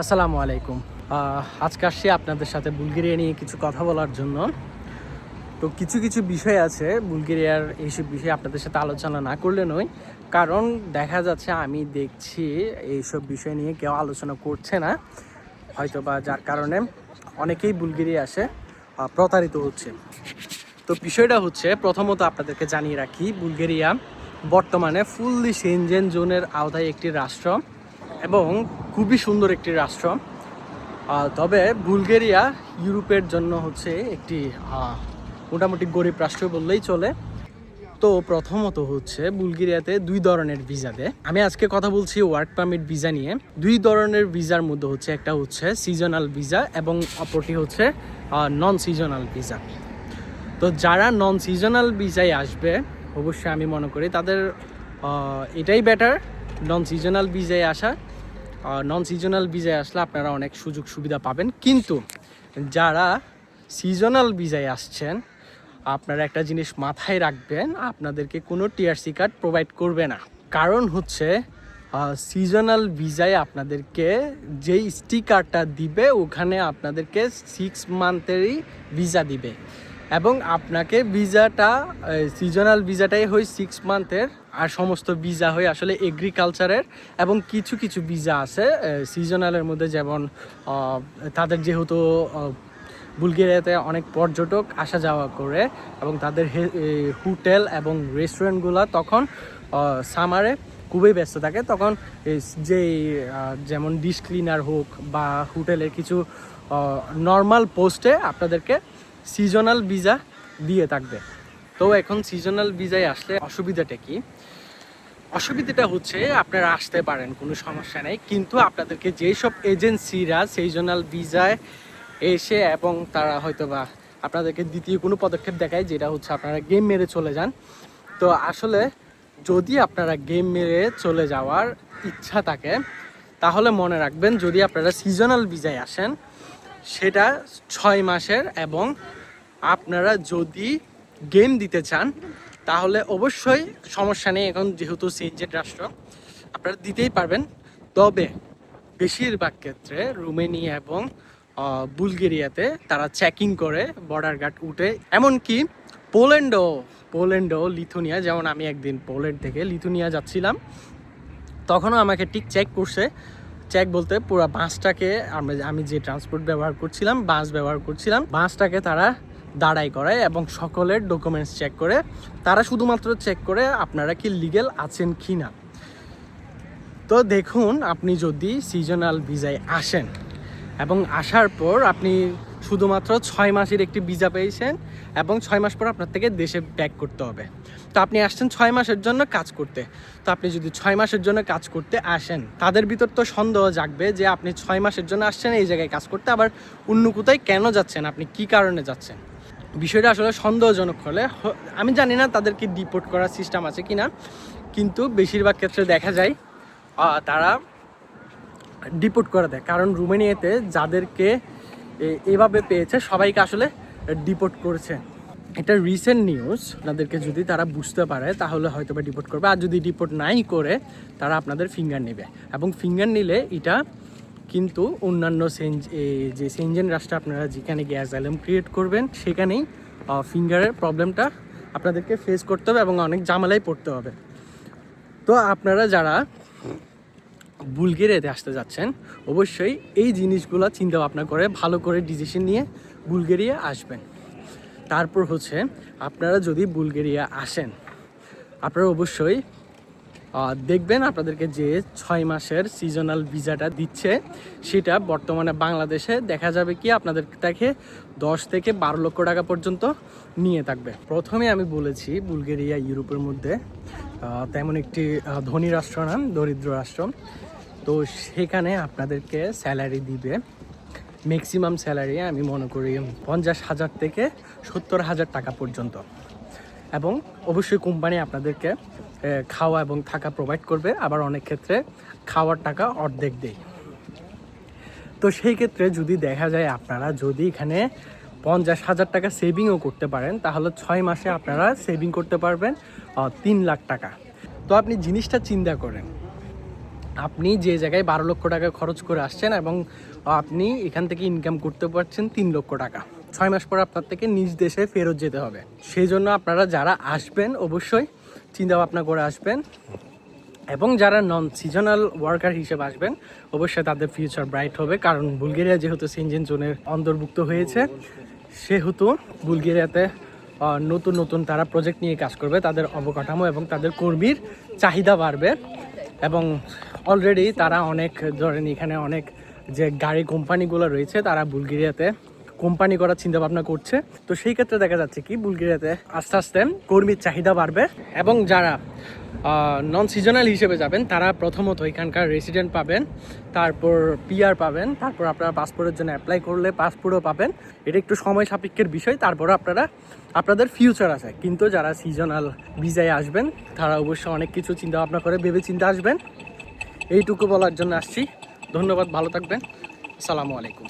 আসসালামু আলাইকুম। আজকে আসছি আপনাদের সাথে বুলগেরিয়া নিয়ে কিছু কথা বলার জন্য। তো কিছু কিছু বিষয় আছে, বুলগেরিয়ার এইসব বিষয়ে আপনাদের সাথে আলোচনা না করলে নয়। কারণ দেখা যাচ্ছে আমি দেখছি এইসব বিষয় নিয়ে কেউ আলোচনা করছে না। হয়তো বা যার কারণে অনেকেই বুলগেরিয়া আসে প্রতারিত হচ্ছে। তো বিষয়টা হচ্ছে, প্রথমত আপনাদেরকে জানিয়ে রাখি, বুলগেরিয়া বর্তমানে ফুললি সেনজেন জোনের আওতায় একটি রাষ্ট্র। এবং খুবই সুন্দর একটি রাষ্ট্র। তবে বুলগেরিয়া ইউরোপের জন্য হচ্ছে একটি মোটামুটি গরিব রাষ্ট্র বললেই চলে। তো প্রথমত হচ্ছে বুলগেরিয়াতে দুই ধরনের ভিসা দেয়। আমি আজকে কথা বলছি ওয়ার্ক পারমিট ভিসা নিয়ে। দুই ধরনের ভিসার মধ্যে হচ্ছে একটা হচ্ছে সিজনাল ভিসা এবং অপরটি হচ্ছে নন সিজনাল ভিসা। তো যারা নন সিজনাল ভিসায় আসবে, অবশ্যই আমি মনে করি তাদের এটাই বেটার নন সিজনাল ভিসায় আসা। নন সিজনাল ভিসায় আসলে আপনারা অনেক সুযোগ সুবিধা পাবেন। কিন্তু যারা সিজনাল ভিসায় আসছেন, আপনারা একটা জিনিস মাথায় রাখবেন, আপনাদেরকে কোনো টিআরসি কার্ড প্রোভাইড করবে না। কারণ হচ্ছে সিজনাল ভিসায় আপনাদেরকে যেই স্টিকারটা দিবে, ওখানে আপনাদেরকে সিক্স মান্থেরই ভিসা দিবে। এবং আপনাকে ভিসাটা সিজনাল ভিসাটাই হয় সিক্স মান্থের আর সমস্ত ভিসা হয় আসলে এগ্রিকালচারের এবং কিছু কিছু ভিসা আছে সিজনালের মধ্যে যেমন তাদের যেহেতু বুলগেরিয়াতে অনেক পর্যটক আসা যাওয়া করে এবং তাদের হোটেল এবং রেস্টুরেন্টগুলো তখন সামারে খুবই ব্যস্ত থাকে। তখন যে যেমন ডিশ ক্লিনার হোক বা হোটেলের কিছু নর্মাল পোস্টে আপনাদেরকে সিজনাল ভিসা দিয়ে থাকবে। তো এখন সিজনাল ভিসায় আসলে অসুবিধাটা কি? অসুবিধাটা হচ্ছে আপনারা আসতে পারেন, কোনো সমস্যা নেই। কিন্তু আপনাদেরকে যেসব এজেন্সিরা সিজনাল ভিসায় এসে এবং তারা হয়তো বা আপনাদেরকে দ্বিতীয় কোনো পদক্ষেপ দেখায়, যেটা হচ্ছে আপনারা গেম মেরে চলে যান। তো আসলে যদি আপনারা গেম মেরে চলে যাওয়ার ইচ্ছা থাকে, তাহলে মনে রাখবেন যদি আপনারা সিজনাল ভিসায় আসেন, সেটা ছয় মাসের এবং আপনারা যদি গেম দিতে চান, তাহলে অবশ্যই সমস্যা নেই এখন যেহেতু সিনজেট রাষ্ট্র, আপনারা দিতেই পারবেন। তবে বেশিরভাগ ক্ষেত্রে রুমেনিয়া এবং বুলগেরিয়াতে তারা চেকিং করে বর্ডার গার্ড উঠে। এমনকি পোল্যান্ডও পোল্যান্ডও লিথুনিয়া, যেমন আমি একদিন পোল্যান্ড থেকে লিথুনিয়া যাচ্ছিলাম, তখনও আমাকে ঠিক চেক করছে। চেক বলতে পুরো বাসটাকে আমরা, আমি যে ট্রান্সপোর্ট ব্যবহার করছিলাম, বাস ব্যবহার করছিলাম, বাসটাকে তারা দাঁড়াই করে এবং সকলের ডকুমেন্টস চেক করে, তারা শুধুমাত্র চেক করে আপনারা কি লিগেল আছেন কি না। তো দেখুন, আপনি যদি সিজনাল ভিসায় আসেন এবং আসার পর আপনি শুধুমাত্র ছয় মাসের একটি ভিসা পেয়েছেন এবং ছয় মাস পর আপনার থেকে দেশে ব্যাক করতে হবে। তো আপনি আসছেন ছয় মাসের জন্য কাজ করতে। তো আপনি যদি ছয় মাসের জন্য কাজ করতে আসেন, তাদের ভিতর তো সন্দেহ জাগবে যে আপনি ছয় মাসের জন্য আসছেন, এই জায়গায় কাজ করতে, আবার অন্য কোথায় কেন যাচ্ছেন, আপনি কি কারণে যাচ্ছেন? বিষয়টা আসলে সন্দেহজনক হলে আমি জানি না তাদেরকে ডিপোর্ট করার সিস্টেম আছে কি না কিন্তু বেশিরভাগ ক্ষেত্রে দেখা যায় তারা ডিপোর্ট করে দেয়। কারণ রুমেনিয়াতে যাদেরকে এভাবে পেয়েছে, সবাইকে আসলে ডিপোর্ট করেছে। এটা রিসেন্ট নিউজ আপনাদেরকে যদি তারা বুঝতে পারে, তাহলে হয়তো বা ডিপোর্ট করবে। আর যদি ডিপোর্ট নাই করে, তারা আপনাদের ফিঙ্গার নেবে। এবং ফিঙ্গার নিলে এটা কিন্তু অন্যান্য সেঞ্জ যে সেঞ্জেন রাষ্ট্রে আপনারা যেখানে গ্যাস অ্যালাম ক্রিয়েট করবেন, সেখানেই ফিঙ্গারের প্রবলেমটা আপনাদেরকে ফেস করতে হবে এবং অনেক জামালাই পড়তে হবে। তো আপনারা যারা বুলগেরিয়াতে আসতে যাচ্ছেন, অবশ্যই এই জিনিসগুলো চিন্তা ভাবনা করে, ভালো করে ডিসিশন নিয়ে বুলগেরিয়া আসবেন। তারপর হচ্ছে, আপনারা যদি বুলগেরিয়া আসেন, আপনারা অবশ্যই দেখবেন আপনাদেরকে যে ছয় মাসের সিজনাল ভিসাটা দিচ্ছে, সেটা বর্তমানে বাংলাদেশে দেখা যাবে কি আপনাদের থেকে দশ থেকে বারো লক্ষ টাকা পর্যন্ত নিয়ে থাকবে। প্রথমে আমি বলেছি, বুলগেরিয়া, ইউরোপের মধ্যে তেমন একটি ধনী রাষ্ট্র না, দরিদ্র রাষ্ট্র। তো সেখানে আপনাদেরকে স্যালারি দিবে। ম্যাক্সিমাম স্যালারি আমি মনে করি পঞ্চাশ হাজার থেকে সত্তর হাজার টাকা পর্যন্ত। এবং অবশ্যই কোম্পানি আপনাদেরকে খাওয়া এবং থাকা প্রোভাইড করবে। আবার অনেক ক্ষেত্রে খাওয়ার টাকা অর্ধেক দেয়। তো সেই ক্ষেত্রে যদি দেখা যায় আপনারা যদি এখানে পঞ্চাশ হাজার টাকা সেভিংও করতে পারেন, তাহলে ছয় মাসে আপনারা সেভিং করতে পারবেন তিন লাখ টাকা। তো আপনি জিনিসটা চিন্তা করেন। আপনি যে জায়গায় বারো লক্ষ টাকা খরচ করে আসছেন এবং আপনি এখান থেকে ইনকাম করতে পারছেন তিন লক্ষ টাকা। ছয় মাস পর আপনার থেকে নিজ দেশে ফেরত যেতে হবে। সেই জন্য আপনারা যারা আসবেন, অবশ্যই চিন্তা ভাবনা করে আসবেন। এবং যারা নন সিজনাল ওয়ার্কার হিসেবে আসবেন, অবশ্যই তাদের ফিউচার ব্রাইট হবে। কারণ বুলগেরিয়া যেহেতু সেনজেন জোনের অন্তর্ভুক্ত হয়েছে, সেহেতু বুলগেরিয়াতে নতুন নতুন তারা প্রজেক্ট নিয়ে কাজ করবে। তাদের অবকাঠামো এবং তাদের কর্মীর চাহিদা বাড়বে। এবং অলরেডি তারা অনেক, ধরেন এখানে অনেক যে গাড়ি কোম্পানিগুলো রয়েছে, তারা বুলগেরিয়াতে কোম্পানি করার চিন্তা ভাবনা করছে। তো সেই ক্ষেত্রে দেখা যাচ্ছে কি, বুলগেরিয়াতে আস্তে আস্তে কর্মীর চাহিদা বাড়বে এবং যারা নন সিজনাল হিসেবে যাবেন, তারা প্রথমত এখানকার রেসিডেন্ট পাবেন, তারপর পিআর পাবেন, তারপর আপনারা পাসপোর্টের জন্য অ্যাপ্লাই করলে পাসপোর্টও পাবেন। এটা একটু সময় সাপেক্ষের বিষয় তারপর আপনারা, আপনাদের ফিউচার আছে। কিন্তু যারা সিজনাল ভিসায় আসবেন, তারা অবশ্যই অনেক কিছু চিন্তা ভাবনা করে ভেবে চিন্তা আসবেন। এইটুকু বলার জন্য আসছি। ধন্যবাদ, ভালো থাকবেন। আসসালামু আলাইকুম।